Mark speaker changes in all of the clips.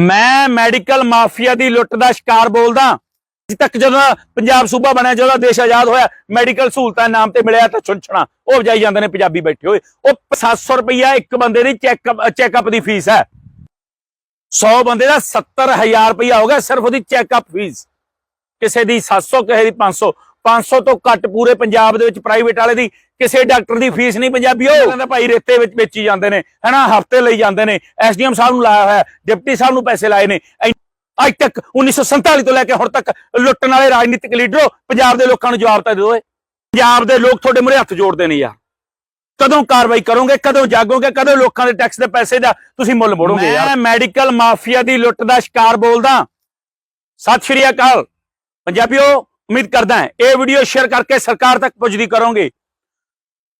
Speaker 1: ਮੈਂ medical mafia ਦੀ ਲੁੱਟ ਦਾ ਸ਼ਿਕਾਰ ਬੋਲਦਾ। ਅੱਜ ਤੱਕ ਜਦੋਂ ਪੰਜਾਬ ਸੂਬਾ ਬਣਿਆ, ਜਦੋਂ ਦੇਸ਼ ਆਜ਼ਾਦ ਹੋਇਆ, ਮੈਡੀਕਲ ਸਹੂਲਤਾਂ ਨਾਮ ਤੇ ਮਿਲਿਆ ਤਾਂ ਛੁੰਛਣਾ। ਉਹ ਵਜਾਈ ਜਾਂਦੇ ਨੇ ਪੰਜਾਬੀ ਬੈਠੇ ਹੋਏ। ਉਹ 700 ਰੁਪਈਆ ਇੱਕ ਬੰਦੇ ਦੀ ਚੈੱਕਅਪ ਚੈੱਕਅਪ ਦੀ ਫੀਸ ਹੈ। 100 ਬੰਦੇ ਦਾ 70000 ਰੁਪਈਆ ਹੋ ਗਿਆ ਸਿਰਫ ਉਹਦੀ ਚੈੱਕਅਪ ਫੀਸ ਕਿਸੇ ਦੀ 700 ਕਿਸੇ ਦੀ 500 500 ਤੋਂ ਘੱਟ ਪੂਰੇ ਪੰਜਾਬ ਦੇ ਵਿੱਚ ਪ੍ਰਾਈਵੇਟ ਵਾਲੇ ਦੀ ਕਿਸੇ ਡਾਕਟਰ ਦੀ ਫੀਸ ਨਹੀਂ ਪੰਜਾਬੀ ਉਹ ਕਹਿੰਦਾ ਭਾਈ ਰੇਤੇ ਵਿੱਚ ਵੇਚੀ ਜਾਂਦੇ ਨੇ ਹਨਾ ਹਫ਼ਤੇ ਲਈ ਜਾਂਦੇ ਨੇ ਐਸਡੀਐਮ ਸਾਹਿਬ ਨੂੰ ਲਾਇਆ ਹੋਇਆ ਡਿਪਟੀ ਸਾਹਿਬ ਨੂੰ ਪੈਸੇ ਲਾਏ ਨੇ ਅੱਜ ਤੱਕ 1947 ਤੋਂ ਲੈ ਕੇ ਹੁਣ ਤੱਕ ਲੁੱਟਣ ਵਾਲੇ ਰਾਜਨੀਤਿਕ ਲੀਡਰੋ ਪੰਜਾਬ ਦੇ ਲੋਕਾਂ ਨੂੰ ਜਵਾਬ ਤਾਂ ਦਿਓ ਏ ਪੰਜਾਬ ਦੇ ਲੋਕ ਤੁਹਾਡੇ ਮੂਹਰੇ ਹੱਥ ਜੋੜਦੇ ਨੇ ਯਾਰ। ਕਦੋਂ ਕਾਰਵਾਈ ਕਰੋਗੇ ਕਦੋਂ ਜਾਗੋਗੇ ਕਦੋਂ ਲੋਕਾਂ ਦੇ ਟੈਕਸ ਦੇ ਪੈਸੇ ਦਾ ਤੁਸੀਂ ਮੁੱਲ ਮੋੜੋਗੇ ਯਾਰ। ਮੈਂ ਮੈਡੀਕਲ ਮਾਫੀਆ ਦੀ ਲੁੱਟ ਦਾ ਸ਼ਿਕਾਰ ਬੋਲਦਾ। ਸਤਿ ਸ਼੍ਰੀ ਅਕਾਲ। ਪੰਜਾਬੀਓ ਉਮੀਦ ਕਰਦਾ ਹਾਂ, ਇਹ ਵੀਡੀਓ ਸ਼ੇਅਰ ਕਰਕੇ ਸਰਕਾਰ ਤੱਕ ਪੁੱਜਦੀ ਕਰੋਗੇ।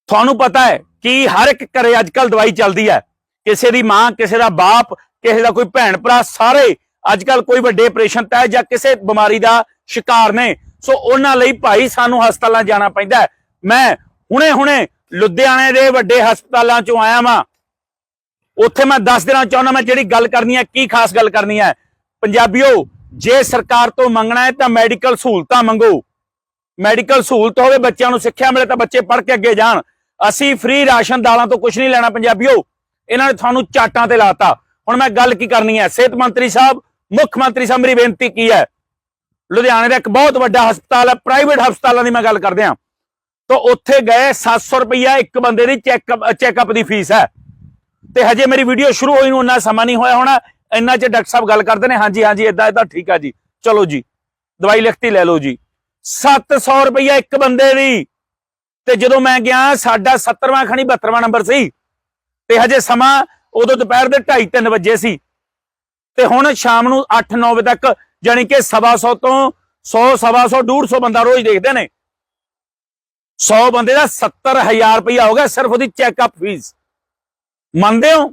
Speaker 1: ਤੁਹਾਨੂੰ ਪਤਾ ਹੈ ਕਿ ਹਰ ਇੱਕ ਘਰੇ ਅੱਜਕੱਲ ਦਵਾਈ ਚੱਲਦੀ ਹੈ। ਕਿਸੇ ਦੀ ਮਾਂ, ਕਿਸੇ ਦਾ ਬਾਪ, ਕਿਸੇ ਦਾ ਕੋਈ ਭੈਣ ਭਰਾ ਸਾਰੇ ਅੱਜਕੱਲ ਕੋਈ ਵੱਡੇ ਆਪਰੇਸ਼ਨ ਤੈ ਜਾਂ ਕਿਸੇ ਬਿਮਾਰੀ ਦਾ ਸ਼ਿਕਾਰ ਨੇ। ਸੋ ਉਹਨਾਂ ਲਈ ਭਾਈ ਸਾਨੂੰ ਹਸਪਤਾਲਾਂ ਜਾਣਾ ਪੈਂਦਾ ਮੈਂ ਹੁਣੇ ਹੁਣੇ ਲੁਧਿਆਣੇ ਦੇ ਵੱਡੇ ਹਸਪਤਾਲਾਂ ਚੋਂ ਆਇਆ ਵਾਂ। ਉੱਥੇ ਮੈਂ ਦੱਸ ਦੇਣਾ ਚਾਹੁੰਦਾ ਮੈਂ ਜਿਹੜੀ ਗੱਲ ਕਰਨੀ ਹੈ, ਕੀ ਖਾਸ ਗੱਲ ਕਰਨੀ ਹੈ। ਪੰਜਾਬੀਓ ਜੇ ਸਰਕਾਰ ਤੋਂ ਮੰਗਣਾ ਹੈ ਤਾਂ ਮੈਡੀਕਲ ਸਹੂਲਤਾਂ ਮੰਗੋ। ਮੈਡੀਕਲ ਸਹੂਲਤ ਹੋਵੇ, ਬੱਚਿਆਂ ਨੂੰ ਸਿੱਖਿਆ ਮਿਲੇ ਤਾਂ ਬੱਚੇ ਪੜ੍ਹ ਕੇ ਅੱਗੇ ਜਾਣ। ਅਸੀਂ ਫ੍ਰੀ ਰਾਸ਼ਨ ਦਾਲਾਂ ਤੋਂ ਕੁਝ ਨਹੀਂ ਲੈਣਾ ਪੰਜਾਬੀਓ। ਇਹਨਾਂ ਨੇ ਤੁਹਾਨੂੰ ਚਾਟਾਂ ਤੇ ਲਾਤਾ। ਹੁਣ ਮੈਂ ਗੱਲ ਕੀ ਕਰਨੀ ਹੈ? ਸਿਹਤ ਮੰਤਰੀ ਸਾਹਿਬ, ਮੁੱਖ ਮੰਤਰੀ ਸਾਹਿਬ, ਮੇਰੀ ਬੇਨਤੀ ਕੀ ਹੈ? ਲੁਧਿਆਣੇ ਦਾ ਇੱਕ ਬਹੁਤ ਵੱਡਾ ਹਸਪਤਾਲ ਹੈ, ਪ੍ਰਾਈਵੇਟ ਹਸਪਤਾਲਾਂ ਦੀ ਮੈਂ ਗੱਲ ਕਰਦੇ ਹਾਂ। ਤਾਂ ਉੱਥੇ ਗਏ 700 ਰੁਪਈਆ ਇੱਕ ਬੰਦੇ ਦੀ ਚੈੱਕਅਪ ਚੈੱਕਅਪ ਦੀ ਫੀਸ ਹੈ। ਤੇ ਹਜੇ ਮੇਰੀ ਵੀਡੀਓ ਸ਼ੁਰੂ ਹੋਈ ਨੂੰ ਉਹਨਾਂ ਸਮਾਂ ਨਹੀਂ ਹੋਇਆ ਹੋਣਾ। ਇੰਨਾ ਚ ਡਾਕਟਰ ਸਾਹਿਬ ਗੱਲ ਕਰਦੇ ਨੇ, ਹਾਂਜੀ ਹਾਂਜੀ ਇਦਾਂ ਇਦਾਂ ਠੀਕ ਆ ਜੀ। ਚਲੋ ਜੀ, ਦਵਾਈ ਲਿਖਤੀ ਲੈ ਲਓ ਜੀ। 700 ਰੁਪਈਆ ਇੱਕ ਬੰਦੇ ਦੀ। ਤੇ ਜਦੋਂ ਮੈਂ ਗਿਆ, ਸਾਡਾ 70ਵਾਂ ਖਣੀ 72ਵਾਂ ਨੰਬਰ ਸੀ। ਤੇ ਹਜੇ ਸਮਾਂ ਉਦੋਂ ਦੁਪਹਿਰ ਦੇ 2:30 ਵਜੇ ਸੀ। ਤੇ ਹੁਣ ਸ਼ਾਮ ਨੂੰ 8-9 ਵਜੇ ਤੱਕ ਜਾਨੀ ਕਿ 125 ਤੋਂ 100 125 150 ਬੰਦਾ ਰੋਜ਼ ਦੇਖਦੇ ਨੇ। 100 ਬੰਦੇ ਦਾ 70000 ਰੁਪਇਆ ਹੋ ਗਿਆ ਸਿਰਫ ਉਹਦੀ ਚੈੱਕਅਪ ਫੀਸ ਮੰਨਦੇ ਹੋ?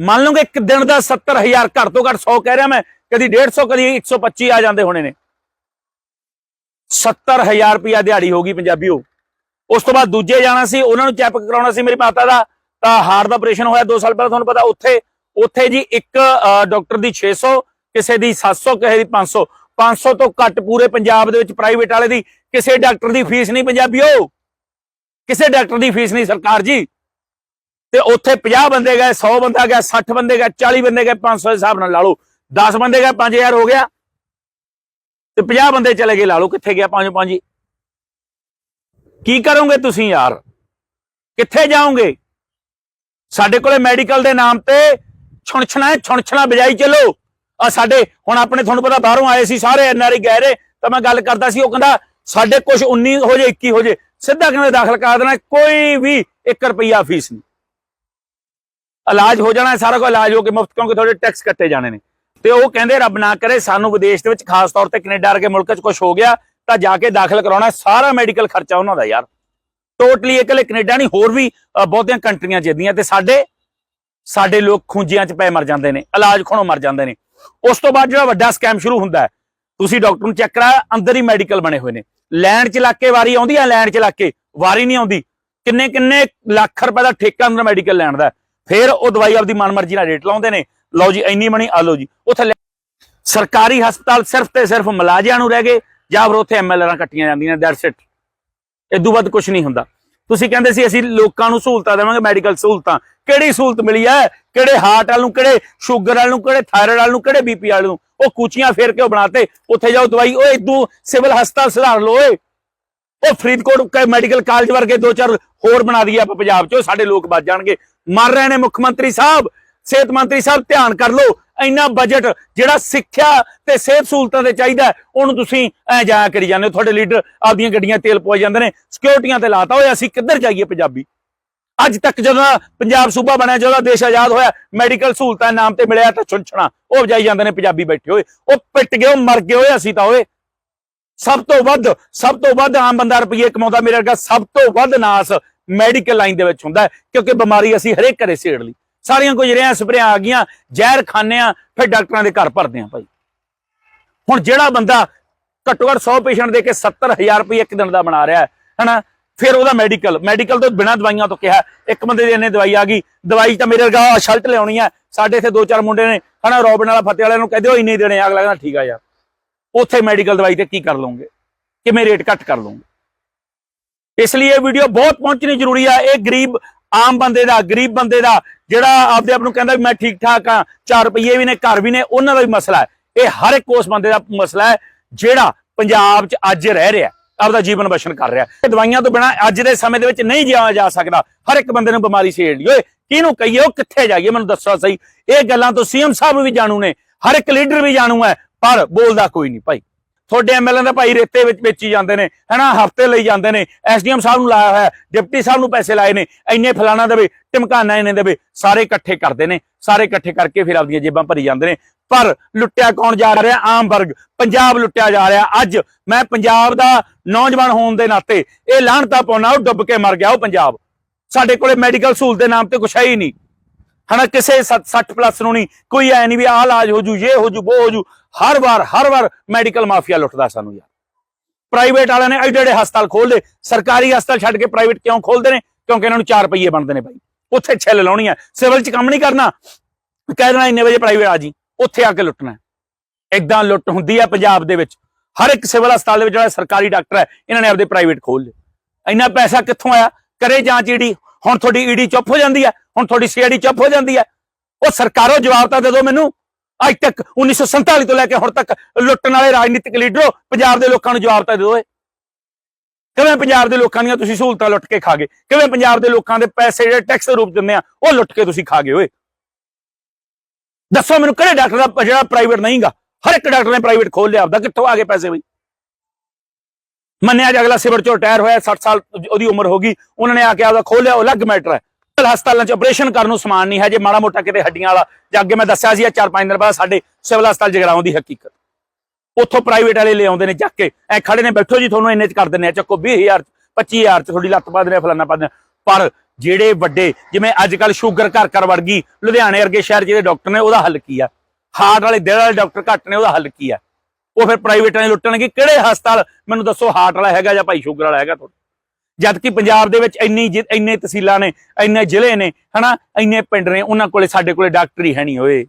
Speaker 1: ਮੰਨ ਲਓਗੇ ਇੱਕ ਦਿਨ ਦਾ 70000 ਘੱਟ ਤੋਂ ਘੱਟ 100 ਕਹਿ ਰਿਹਾ ਮੈਂ, ਕਦੀ 150 ਕਦੀ 125 ਆ ਜਾਂਦੇ ਹੋਣੇ ਨੇ। 70000 ਰੁਪਇਆ ਦਿਹਾੜੀ ਹੋ ਹੋਗੀ ਪੰਜਾਬੀਓ। ਉਸ ਤੋਂ ਬਾਅਦ ਦੂਜੇ ਜਾਣਾ ਸੀ, ਉਹਨਾਂ ਨੂੰ ਚੈੱਕ ਕਰਾਉਣਾ ਸੀ ਮੇਰੀ ਮਾਤਾ ਦਾ, ਤਾਂ ਹਾਰਟ ਦਾ ਆਪਰੇਸ਼ਨ ਹੋਇਆ 2 ਸਾਲ ਪਹਿਲਾਂ, ਤੁਹਾਨੂੰ ਪਤਾ ਉੱਥੇ ਉੱਥੇ ਜੀ ਇੱਕ ਡਾਕਟਰ ਦੀ 600 ਕਿਸੇ ਦੀ 700 ਕਿਸੇ ਦੀ 500 500 ਤੋਂ ਘੱਟ ਪੂਰੇ ਪੰਜਾਬ ਦੇ ਵਿੱਚ ਪ੍ਰਾਈਵੇਟ ਵਾਲੇ ਦੀ, ਕਿਸੇ ਡਾਕਟਰ ਦੀ ਫੀਸ ਨਹੀਂ, ਪੰਜਾਬੀਓ। ਕਿਸੇ ਡਾਕਟਰ ਦੀ ਫੀਸ ਨਹੀਂ, ਸਰਕਾਰ ਜੀ। ਤੇ ਉੱਥੇ 50 ਬੰਦੇ ਗਏ 100 ਬੰਦਾ ਗਿਆ 60 ਬੰਦੇ ਗਏ 40 ਬੰਦੇ ਗਏ 500 ਦੇ ਹਿਸਾਬ ਨਾਲ ਲਾ ਲਓ। 10 ਬੰਦੇ ਗਏ 5000 ਹੋ ਗਿਆ। ਤੇ 50 ਬੰਦੇ ਚਲੇ ਗਏ, ਲਾ ਲਓ ਕਿੱਥੇ ਗਿਆ, ਪੰਜ ਪੰਜ। ਹੀ? ਕੀ ਕਰੋਗੇ ਤੁਸੀਂ ਯਾਰ? ਕਿੱਥੇ ਜਾਓਗੇ? ਸਾਡੇ ਕੋਲੇ ਮੈਡੀਕਲ ਦੇ ਨਾਮ ਤੇ ਛੁਣਛਣਾ ਛੁਣਛਣਾ ਬਜਾਈ ਚੱਲੋ। ਆ ਸਾਡੇ, ਹੁਣ ਆਪਣੇ ਤੁਹਾਨੂੰ ਪਤਾ ਬਾਹਰੋਂ ਆਏ ਸੀ ਸਾਰੇ ਐਨਆਰਆਈ ਗਏ ਰੇ ਤਾਂ ਮੈਂ ਗੱਲ ਕਰਦਾ ਸੀ, ਉਹ ਕਹਿੰਦਾ, ਸਾਡੇ ਕੁਝ 19 ਹੋ ਜੇ 21 ਹੋ ਜੇ। ਸਿੱਧਾ ਕਹਿੰਦੇ ਦਾਖਲ ਕਰਾ ਦੇਣਾ, ਕੋਈ ਵੀ 1 ਰੁਪਈਆ ਫੀਸ ਨਹੀਂ। ਇਲਾਜ ਹੋ ਜਾਣਾ, ਸਾਰਾ ਕੁਝ ਇਲਾਜ ਹੋ ਕੇ ਮੁਫਤ, ਕਿਉਂਕਿ ਤੁਹਾਡੇ ਟੈਕਸ ਕੱਟੇ ਜਾਣੇ ਨੇ। ਤੇ ਉਹ ਕਹਿੰਦੇ, ਰੱਬ ਨਾ ਕਰੇ, ਸਾਨੂੰ ਵਿਦੇਸ਼ ਦੇ ਵਿੱਚ ਖਾਸ ਤੌਰ ਤੇ ਕੈਨੇਡਾ ਵਰਗੇ ਮੁਲਕ 'ਚ ਕੁਝ ਹੋ ਗਿਆ, ਤਾਂ ਜਾ ਕੇ ਦਾਖਲ ਕਰਾਉਣਾ ਸਾਰਾ ਮੈਡੀਕਲ ਖਰਚਾ ਉਹਨਾਂ ਦਾ ਯਾਰ। ਟੋਟਲੀ ਇਕੱਲੇ ਕੈਨੇਡਾ ਨਹੀਂ, ਹੋਰ ਵੀ ਬਹੁਤੀਆਂ ਕੰਟਰੀਆਂ ਜਿੱਦੀਆਂ ਤੇ ਸਾਡੇ ਸਾਡੇ ਲੋਕ ਖੁੰਝਿਆਂ 'ਚ ਪਏ ਮਰ ਜਾਂਦੇ ਨੇ, ਇਲਾਜ ਖੋਣੋਂ ਮਰ ਜਾਂਦੇ ਨੇ। ਉਸ ਤੋਂ ਬਾਅਦ ਜਿਹੜਾ ਵੱਡਾ ਸਕੈਮ ਸ਼ੁਰੂ ਹੁੰਦਾ ਹੈ, ਤੁਸੀਂ ਡਾਕਟਰ ਨੂੰ ਚੈੱਕ ਕਰਾਇਆ, ਅੰਦਰ ਹੀ ਮੈਡੀਕਲ ਬਣੇ ਹੋਏ ਨੇ। ਲੈਂਡ ਚ ਲੱਗ ਵਾਰੀ ਆਉਂਦੀ ਆ ਲੈਂਡ ਚ ਲੱਗ ਕੇ ਵਾਰੀ ਨਹੀਂ ਆਉਂਦੀ। ਕਿੰਨੇ ਕਿੰਨੇ ਲੱਖ ਰੁਪਏ ਦਾ ਠੇਕਾ ਅੰਦਰ ਮੈਡੀਕਲ ਲੈਣ ਦਾ ਫਿਰ ਉਹ ਦਵਾਈ ਆਪਦੀ ਮਨਮਰਜ਼ੀ ਨਾਲ ਰੇਟ ਲਾਉਂਦੇ ਨੇ। ਲਓ ਜੀ, ਇੰਨੀ ਮਣੀ ਆ ਲਓ ਜੀ, ਉੱਥੇ ਲੈ- ਸਰਕਾਰੀ ਹਸਪਤਾਲ ਸਿਰਫ ਤੇ ਸਿਰਫ ਮਲਾਜਿਆਂ ਨੂੰ ਰਹਿ ਗਏ, ਜਾਂ ਫਿਰ ਉੱਥੇ ਐਮਐਲਆਰਾਂ ਕੱਟੀਆਂ ਜਾਂਦੀਆਂ ਦੈਟਸ ਇਟ ਇਦੋਂ ਵੱਧ ਕੁਝ ਨਹੀਂ ਹੁੰਦਾ। ਤੁਸੀਂ ਕਹਿੰਦੇ ਸੀ ਅਸੀਂ ਲੋਕਾਂ ਨੂੰ ਸਹੂਲਤਾਂ ਦੇਵਾਂਗੇ, ਮੈਡੀਕਲ ਸਹੂਲਤਾਂ। ਕਿਹੜੀ ਸਹੂਲਤ ਮਿਲੀ ਹੈ? ਕਿਹੜੇ ਹਾਰਟ ਵਾਲ ਨੂੰ, ਕਿਹੜੇ ਸ਼ੂਗਰ ਵਾਲ ਨੂੰ, ਕਿਹੜੇ ਥਾਇਰਾਇਡ ਵਾਲ ਨੂੰ, ਕਿਹੜੇ ਬੀਪੀ ਵਾਲ ਨੂੰ? ਉਹ ਕੂਚੀਆਂ ਫੇਰ ਕੇ ਉਹ ਬਣਾਤੇ? ਉੱਥੇ ਜਾਓ ਦਵਾਈ, ਓਏ, ਇਦੋਂ ਸਿਵਲ ਹਸਪਤਾਲ ਸੁਧਾਰ ਲਓ, ਓਏ। ਉਹ ਫਰੀਦਕੋਟ ਮੈਡੀਕਲ ਕਾਲਜ ਵਰਗੇ ਦੋ ਚਾਰ ਹੋਰ ਬਣਾ ਦਈਏ ਆਪਾਂ ਪੰਜਾਬ 'ਚ, ਉਹ ਸਾਡੇ ਲੋਕ ਬਚ ਜਾਣਗੇ। ਮਰ ਰਹੇ ਨੇ ਮੁੱਖ ਮੰਤਰੀ ਸਾਹਿਬ, ਸਿਹਤ ਮੰਤਰੀ ਸਾਹਿਬ ਧਿਆਨ ਕਰ ਲਓ, ਇੰਨਾ ਬਜਟ ਜਿਹੜਾ ਸਿੱਖਿਆ ਤੇ ਸਿਹਤ ਸਹੂਲਤਾਂ ਤੇ ਚਾਹੀਦਾ ਉਹਨੂੰ ਤੁਸੀਂ ਐ ਜਾਇਆ ਕਰੀ ਜਾਂਦੇ ਹੋ। ਤੁਹਾਡੇ ਲੀਡਰ ਆਪਦੀਆਂ ਗੱਡੀਆਂ ਤੇਲ ਪਵਾਈ ਜਾਂਦੇ ਨੇ ਸਿਕਿਉਰਟੀਆਂ ਤੇ ਲਾਤਾ ਹੋਇਆ, ਅਸੀਂ ਕਿੱਧਰ ਜਾਈਏ ਪੰਜਾਬੀ? ਅੱਜ ਤੱਕ ਜਦੋਂ ਪੰਜਾਬ ਸੂਬਾ ਬਣਿਆ, ਜਦੋਂ ਦੇਸ਼ ਆਜ਼ਾਦ ਹੋਇਆ ਮੈਡੀਕਲ ਸਹੂਲਤਾਂ ਨਾਮ ਤੇ ਮਿਲਿਆ ਤਾਂ ਛੁੰਛਣਾ, ਉਹ ਵਜਾਈ ਜਾਂਦੇ ਨੇ ਪੰਜਾਬੀ ਬੈਠੇ ਹੋਏ। ਉਹ ਪਿੱਟ ਗਏ, ਉਹ ਮਰ ਗਏ ਹੋਏ ਅਸੀਂ ਤਾਂ ਓਏ। ਸਭ ਤੋਂ ਵੱਧ, ਸਭ ਤੋਂ ਵੱਧ ਆਮ ਬੰਦਾ ਰੁਪਏ ਕਮਾਉਂਦਾ ਮੇਰੇ ਵਰਗਾ, ਸਭ ਤੋਂ ਵੱਧ ਨਾਸ ਮੈਡੀਕਲ ਲਾਈਨ ਦੇ ਵਿੱਚ ਹੁੰਦਾ ਕਿਉਂਕਿ ਬਿਮਾਰੀ ਅਸੀਂ ਹਰੇਕ ਘਰੇ ਸੇੜ ਲਈ। ਸਾਰੀਆਂ ਗੁਜਰਿਆਂ ਸਪਰੇਆਂ ਆ ਗਈਆਂ, ਜ਼ਹਿਰ ਖਾਂਦੇ ਆ ਫਿਰ ਡਾਕਟਰਾਂ ਦੇ ਘਰ ਭਰਦੇ ਆ ਭਾਈ। ਹੁਣ ਜਿਹੜਾ ਬੰਦਾ ਘੱਟੋ ਘੱਟ 100 ਪੇਸ਼ੈਂਟ ਦੇ ਕੇ 70000 ਰੁਪਏ ਇੱਕ ਦਿਨ ਦਾ ਬਣਾ ਰਿਹਾ ਹੈ, ਹਨਾ? ਫਿਰ ਉਹਦਾ ਮੈਡੀਕਲ ਮੈਡੀਕਲ ਤੋਂ ਬਿਨਾਂ ਦਵਾਈਆਂ ਤੋਂ ਕਿਹਾ, ਇੱਕ ਬੰਦੇ ਦੀ ਇੰਨੇ ਦਵਾਈ ਆ ਗਈ, ਦਵਾਈ ਤਾਂ ਮੇਰੇ ਵਰਗਾ ਸ਼ਲਟ ਲਿਆਉਣੀ ਆ ਸਾਡੇ ਇੱਥੇ ਦੋ ਚਾਰ ਮੁੰਡੇ ਨੇ, ਹਨਾ, ਰੋਬਨ ਵਾਲਾ ਫਤਿਹ ਵਾਲਿਆਂ ਨੂੰ ਕਹਦੇ ਉਹ ਇੰਨੇ ਦੇਣੇ ਆ। ਅਗਲਾ ਕਹਿੰਦਾ ਠੀਕ ਆ ਯਾਰ। ਉੱਥੇ ਮੈਡੀਕਲ ਦਵਾਈ ਤੇ ਕੀ ਕਰ ਲਓਗੇ? ਕਿਵੇਂ ਰੇਟ ਘੱਟ ਕਰ ਲਓਗੇ? ਇਸ ਲਈ ਇਹ ਵੀਡੀਓ ਬਹੁਤ ਪਹੁੰਚਣੀ ਜ਼ਰੂਰੀ ਆ। ਇਹ ਗਰੀਬ, ਆਮ ਬੰਦੇ ਦਾ, ਗਰੀਬ ਬੰਦੇ ਦਾ ਜਿਹੜਾ ਆਪਦੇ ਆਪ ਨੂੰ ਕਹਿੰਦਾ ਵੀ ਮੈਂ ਠੀਕ ਠਾਕ ਆ 4 ਰੁਪਏ ਵੀ ਨੇ, ਘਰ ਵੀ ਨੇ, ਉਹਨਾਂ ਦਾ ਵੀ ਮਸਲਾ ਹੈ। ਇਹ ਹਰ ਇੱਕ ਉਸ ਬੰਦੇ ਦਾ ਮਸਲਾ ਹੈ ਜਿਹੜਾ ਪੰਜਾਬ 'ਚ ਅੱਜ ਰਹਿ ਰਿਹਾ ਆਪਦਾ ਜੀਵਨ ਬਸ਼ਰ ਕਰ ਰਿਹਾ ਇਹ ਦਵਾਈਆਂ ਤੋਂ ਬਿਨਾ ਅੱਜ ਦੇ ਸਮੇਂ ਦੇ ਵਿੱਚ ਨਹੀਂ ਜਿਆ ਜਾ ਸਕਦਾ। ਹਰ ਇੱਕ ਬੰਦੇ ਨੂੰ ਬਿਮਾਰੀ ਛੇੜ ਲਈ। ਓਏ, ਕਿਹਨੂੰ ਕਹੀਏ? ਉਹ ਕਿੱਥੇ ਜਾਈਏ? ਮੈਨੂੰ ਦੱਸੋ ਸਹੀ। ਇਹ ਗੱਲਾਂ ਤੋਂ ਸੀਐਮ ਸਾਹਿਬ ਵੀ ਜਾਣੂ ਨੇ, ਹਰ ਇੱਕ ਲੀਡਰ ਵੀ ਜਾਣੂ ਹੈ, ਪਰ ਬੋਲਦਾ ਕੋਈ ਨਹੀਂ ਭਾਈ। ਤੁਹਾਡੇ ਐਮਐਲਏ ਦਾ ਭਾਈ ਰੇਤੇ ਵਿੱਚ ਵੇਚੀ ਜਾਂਦੇ ਨੇ, ਹਨਾ, ਹਫ਼ਤੇ ਲਈ ਜਾਂਦੇ ਨੇ, ਐਸਡੀਐਮ ਸਾਹਿਬ ਨੂੰ ਲਾਇਆ ਹੋਇਆ, ਡਿਪਟੀ ਸਾਹਿਬ ਨੂੰ ਪੈਸੇ ਲਾਏ ਨੇ, ਇੰਨੇ ਫਲਾਣਾ ਦੇਵੇ ਟਮਕਾਨਾ ਇਹਨੇ ਦੇਵੇ, ਸਾਰੇ ਇਕੱਠੇ ਕਰਦੇ ਨੇ, ਸਾਰੇ ਇਕੱਠੇ ਕਰਕੇ ਫਿਰ ਆਪਦੀਆਂ ਜੇਬਾਂ ਭਰੀ ਜਾਂਦੇ ਨੇ। ਪਰ ਲੁੱਟਿਆ ਕੌਣ ਜਾ ਰਿਹਾ? ਆਮ ਵਰਗ, ਪੰਜਾਬ ਲੁੱਟਿਆ ਜਾ ਰਿਹਾ। ਅੱਜ ਮੈਂ ਪੰਜਾਬ ਦਾ ਨੌਜਵਾਨ ਹੋਣ ਦੇ ਨਾਤੇ ਇਹ ਲਾਹਣਤਾ ਪਾਉਣਾ, ਉਹ ਡੁੱਬ ਕੇ ਮਰ ਗਿਆ, ਉਹ ਪੰਜਾਬ। ਸਾਡੇ ਕੋਲੇ ਮੈਡੀਕਲ ਸਹੂਲਤ ਦੇ ਨਾਮ ਤੇ ਕੁਛ ਹੈ ਹੀ ਨਹੀਂ। ਹਨਾ ਕਿਸੇ 60 ਪਲੱਸ ਨੂੰ ਨਹੀਂ, ਕੋਈ ਐ ਨਹੀਂ ਵੀ ਆਹ ਇਲਾਜ ਹੋ ਜੂ ਇਹ ਹੋ ਜੂ ਉਹ ਹੋ ਜੂ। ਹਰ ਵਾਰ ਹਰ ਵਾਰ ਮੈਡੀਕਲ ਮਾਫੀਆ ਲੁੱਟਦਾ ਸਾਨੂੰ ਯਾਰ। ਪ੍ਰਾਈਵੇਟ ਵਾਲਿਆਂ ਨੇ ਐਡੇ ਐਡੇ ਹਸਪਤਾਲ ਖੋਲਦੇ ਸਰਕਾਰੀ ਹਸਪਤਾਲ ਛੱਡ ਕੇ ਪ੍ਰਾਈਵੇਟ ਕਿਉਂ ਖੋਲਦੇ ਨੇ? ਕਿਉਂਕਿ ਇਹਨਾਂ ਨੂੰ 4 ਰੁਪਏ ਬਣਦੇ ਨੇ ਭਾਈ ਉੱਥੇ ਛਿੱਲ ਲਾਉਣੀ ਹੈ ਸਿਵਲ 'ਚ ਕੰਮ ਨਹੀਂ ਕਰਨਾ। ਕਹਿ ਦੇਣਾ ਇੰਨੇ ਵਜੇ ਪ੍ਰਾਈਵੇਟ ਆ ਜੀ। ਉੱਥੇ ਆ ਕੇ ਲੁੱਟਣਾ। ਇਦਾਂ ਲੁੱਟ ਹੁੰਦੀ ਹੈ ਪੰਜਾਬ ਦੇ ਵਿੱਚ। ਹਰ ਇੱਕ ਸਿਵਲ ਹਸਪਤਾਲ ਦੇ ਵਿੱਚ ਜਿਹੜਾ ਸਰਕਾਰੀ ਡਾਕਟਰ ਹੈ, ਇਹਨਾਂ ਨੇ ਆਪਦੇ ਪ੍ਰਾਈਵੇਟ ਖੋਲ ਲਏ। ਇੰਨਾ ਪੈਸਾ ਕਿੱਥੋਂ ਆਇਆ? ਕਰੇ ਜਾਂਚ ਈਡੀ ਹੁਣ ਤੁਹਾਡੀ ਈਡੀ ਚੁੱਪ ਹੋ ਜਾਂਦੀ ਹੈ, ਹੁਣ ਤੁਹਾਡੀ ਸੀਆਈਡੀ ਚੁੱਪ ਹੋ ਜਾਂਦੀ ਹੈ। ਉਹ ਸਰਕਾਰੋਂ ਜਵਾਬ ਤਾਂ ਦੇ ਦਿਓ ਮੈਨੂੰ। ਅੱਜ ਤੱਕ 1947 ਤੋਂ ਲੈ ਕੇ ਹੁਣ ਤੱਕ ਲੁੱਟਣ ਵਾਲੇ ਰਾਜਨੀਤਿਕ ਲੀਡਰੋ, ਪੰਜਾਬ ਦੇ ਲੋਕਾਂ ਨੂੰ ਜਵਾਬ ਤਾਂ ਦੇ ਦਿਓ ਏ ਕਿਵੇਂ ਪੰਜਾਬ ਦੇ ਲੋਕਾਂ ਦੀਆਂ ਤੁਸੀਂ ਸਹੂਲਤਾਂ ਲੁੱਟ ਕੇ ਖਾ ਗਏ? ਕਿਵੇਂ ਪੰਜਾਬ ਦੇ ਲੋਕਾਂ ਦੇ ਪੈਸੇ ਜਿਹੜੇ ਟੈਕਸ ਦੇ ਰੂਪ ਦਿੰਦੇ ਆ, ਉਹ ਲੁੱਟ ਕੇ ਤੁਸੀਂ ਖਾ ਗਏ ਓਏ। ਦੱਸੋ ਮੈਨੂੰ ਕਿਹੜੇ ਡਾਕਟਰ ਦਾ ਜਿਹੜਾ ਪ੍ਰਾਈਵੇਟ ਨਹੀਂਗਾ? ਹਰ ਇੱਕ ਡਾਕਟਰ ਨੇ ਪ੍ਰਾਈਵੇਟ ਖੋਲ ਲਿਆ, ਆਪਦਾ ਕਿੱਥੋਂ ਆ ਗਏ ਪੈਸੇ ਬਈ? ਮੰਨਿਆ ਜੇ, ਅਗਲਾ ਸਿਵਰ ਚੋਂ ਰਿਟਾਇਰ ਹੋਇਆ 60 ਸਾਲ ਉਹਦੀ ਉਮਰ ਹੋ ਗਈ। ਉਹਨਾਂ ਨੇ ਆ ਕੇ ਆਪਦਾ ਖੋਲਿਆ ਉਹ ਅਲੱਗ ਮੈਟਰ ਹੈ। ਹਸਪਤਾਲਾਂ 'ਚ ਆਪਰੇਸ਼ਨ ਕਰਨ ਨੂੰ ਸਮਾਨ ਨਹੀਂ ਹੈ ਜੇ, ਮਾੜਾ ਮੋਟਾ ਕਿਤੇ ਹੱਡੀਆਂ ਵਾਲਾ, ਜਾਂ ਅੱਗੇ ਮੈਂ ਦੱਸਿਆ ਸੀ 4-5 ਦਿਨ ਬਾਅਦ ਸਾਡੇ ਸਿਵਲ ਹਸਪਤਾਲ ਜਗਰਾਉਂ ਦੀ ਹਕੀਕਤ। ਉੱਥੋਂ ਪ੍ਰਾਈਵੇਟ ਵਾਲੇ ਲੈ ਆਉਂਦੇ ਨੇ ਚੱਕ ਕੇ। ਐ ਖੜੇ ਨੇ, ਬੈਠੋ ਜੀ, ਤੁਹਾਨੂੰ ਇੰਨੇ ਚ ਕਰ ਦਿੰਨੇ ਆ, ਚੱਕੋ 20000 25000 ਚ ਤੁਹਾਡੀ ਲੱਤ ਪਾ ਦਿੰਨੇ ਆ, ਫਲਾਨਾ ਪਾ ਦਿੰਨੇ ਪਰ ਜਿਹੜੇ ਵੱਡੇ, ਜਿਵੇਂ ਅੱਜ ਕੱਲ ਸ਼ੂਗਰ ਘਰ ਘਰ ਵੜ ਗਈ, ਲੁਧਿਆਣੇ ਵਰਗੇ ਸ਼ਹਿਰ ਜਿਹੜੇ ਡਾਕਟਰ ਨੇ, ਉਹਦਾ ਹੱਲ ਕੀ ਆ? ਹਾਰਟ ਵਾਲੇ, ਦਿਲ ਵਾਲੇ ਡਾਕਟਰ ਘੱਟ ਨੇ, ਉਹਦਾ ਹੱਲ ਕੀ ਆ? ਉਹ ਫਿਰ ਪ੍ਰਾਈਵੇਟਾਂ 'ਚ ਲੁੱਟਣਗੇ। ਕਿਹੜੇ ਹਸਪਤਾਲ? ਮੈਨੂੰ ਦੱਸੋ ਹਾਰਟ ਵਾਲਾ ਹੈਗਾ ਜਾਂ ਭਾਈ ਸ਼ੂਗਰ ਵਾਲਾ ਹੈਗਾ ਤੁਹਾਡਾ? ਜਦ ਕਿ ਪੰਜਾਬ ਦੇ ਵਿੱਚ ਇੰਨੀ ਜਿ- ਇੰਨੇ ਤਹਿਸੀਲਾਂ ਨੇ, ਇੰਨੇ ਜ਼ਿਲ੍ਹੇ ਨੇ, ਹਨਾ? ਇੰਨੇ ਪਿੰਡ ਨੇ, ਉਹਨਾਂ ਕੋਲੇ, ਸਾਡੇ ਕੋਲੇ ਡਾਕਟਰ ਹੀ ਹੈ ਨਹੀਂ ਓਏ।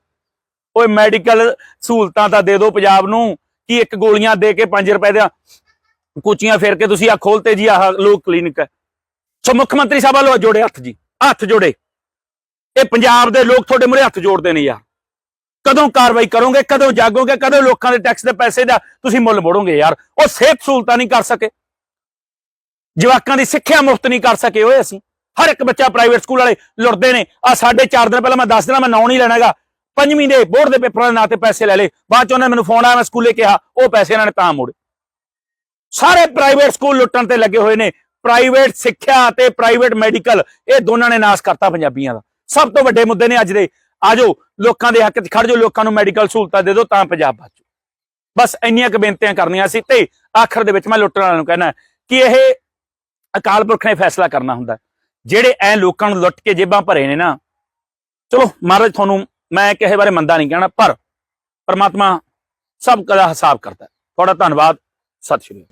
Speaker 1: ਓਏ ਮੈਡੀਕਲ ਸਹੂਲਤਾਂ ਤਾਂ ਦੇ ਦਿਓ ਪੰਜਾਬ ਨੂੰ। ਕਿ ਇੱਕ ਗੋਲੀਆਂ ਦੇ ਕੇ 5 ਰੁਪਏ ਦੀਆਂ? ਕੁਚੀਆਂ ਫੇਰ ਕੇ ਤੁਸੀਂ ਆ ਖੋਲਤੇ ਜੀ, ਆਹ ਲੋਕ ਕਲੀਨਿਕ ਹੈ ਸੋ ਮੁੱਖ ਮੰਤਰੀ ਸਾਹਿਬ ਵੱਲੋਂ ਜੋੜੇ ਹੱਥ ਜੀ, ਹੱਥ ਜੋੜੇ। ਇਹ ਪੰਜਾਬ ਦੇ ਲੋਕ ਤੁਹਾਡੇ ਮੂਹਰੇ ਹੱਥ ਜੋੜਦੇ ਨੇ ਯਾਰ। ਕਦੋਂ ਕਾਰਵਾਈ ਕਰੋਗੇ, ਕਦੋਂ ਜਾਗੋਗੇ, ਕਦੋਂ ਲੋਕਾਂ ਦੇ ਟੈਕਸ ਦੇ ਪੈਸੇ ਦਾ ਤੁਸੀਂ ਮੁੱਲ ਮੋੜੋਗੇ ਯਾਰ? ਉਹ ਸਿਹਤ ਸਹੂਲਤਾਂ ਨਹੀਂ ਕਰ ਸਕੇ। ਜਵਾਕਾਂ ਦੀ ਸਿੱਖਿਆ ਮੁਫਤ ਨਹੀਂ ਕਰ ਸਕੇ ਓਏ ਅਸੀਂ। ਹਰ ਇੱਕ ਬੱਚਾ ਪ੍ਰਾਈਵੇਟ ਸਕੂਲ ਵਾਲੇ ਲੁੱਟਦੇ ਨੇ। ਆ ਸਾਡੇ 4 ਦਿਨ ਪਹਿਲਾਂ ਮੈਂ ਦੱਸ ਦੇਣਾ ਮੈਂ ਨਾਂ ਨਹੀਂ ਲੈਣਾਗਾ। ਪੰਜਵੀਂ ਦੇ ਬੋਰਡ ਦੇ ਪੇਪਰਾਂ ਦੇ ਨਾਂ ਤੇ ਪੈਸੇ ਲੈ ਲਏ। ਬਾਅਦ ਚ ਉਹਨੇ ਮੈਨੂੰ ਫੋਨ ਆਇਆ, ਮੈਂ ਸਕੂਲੇ ਕਿਹਾ, ਉਹ ਪੈਸੇ ਇਹਨਾਂ ਨੇ ਤਾਂ ਮੋੜੇ। ਸਾਰੇ ਪ੍ਰਾਈਵੇਟ ਸਕੂਲ ਲੁੱਟਣ ਤੇ ਲੱਗੇ ਹੋਏ ਨੇ। ਪ੍ਰਾਈਵੇਟ ਸਿੱਖਿਆ ਤੇ ਪ੍ਰਾਈਵੇਟ ਮੈਡੀਕਲ ਇਹ ਦੋਨਾਂ ਨੇ ਨਾਸ ਕਰਤਾ ਪੰਜਾਬੀਆਂ ਦਾ। ਸਭ ਤੋਂ ਵੱਡੇ ਮੁੱਦੇ ਨੇ ਅੱਜ ਦੇ। ਆਜੋ, ਲੋਕਾਂ ਦੇ ਹੱਕ 'ਚ ਖੜ ਜਾਓ, ਲੋਕਾਂ ਨੂੰ ਮੈਡੀਕਲ ਸਹੂਲਤਾਂ ਦੇ ਦਿਓ, ਤਾਂ ਪੰਜਾਬ ਬਚੂ ਬਸ ਇੰਨੀਆਂ ਕੁ ਬੇਨਤੀਆਂ ਕਰਨੀਆਂ ਸੀ ਤੇ ਆਖਰ ਦੇ ਵਿੱਚ ਮੈਂ ਲੁੱਟਣ ਵਾਲਿਆਂ ਨੂੰ ਕਹਿਣਾ ਕਿ ਇਹ ਅਕਾਲ ਪੁਰਖ ਨੇ ਫੈਸਲਾ ਕਰਨਾ ਹੁੰਦਾ ਜਿਹੜੇ ਐ ਲੋਕਾਂ ਨੂੰ ਲੁੱਟ ਕੇ ਜੇਬਾਂ ਭਰੇ ਨੇ ਨਾ, ਚਲੋ ਮਹਾਰਾਜ ਤੁਹਾਨੂੰ ਮੈਂ ਕਿਸੇ ਬਾਰੇ ਮੰਦਾ ਨਹੀਂ ਕਹਿਣਾ, ਪਰ ਪਰਮਾਤਮਾ ਸਭ ਦਾ ਹਿਸਾਬ ਕਰਦਾ ਤੁਹਾਡਾ ਧੰਨਵਾਦ, ਸਤਿ ਸ਼੍ਰੀ ਅਕਾਲ।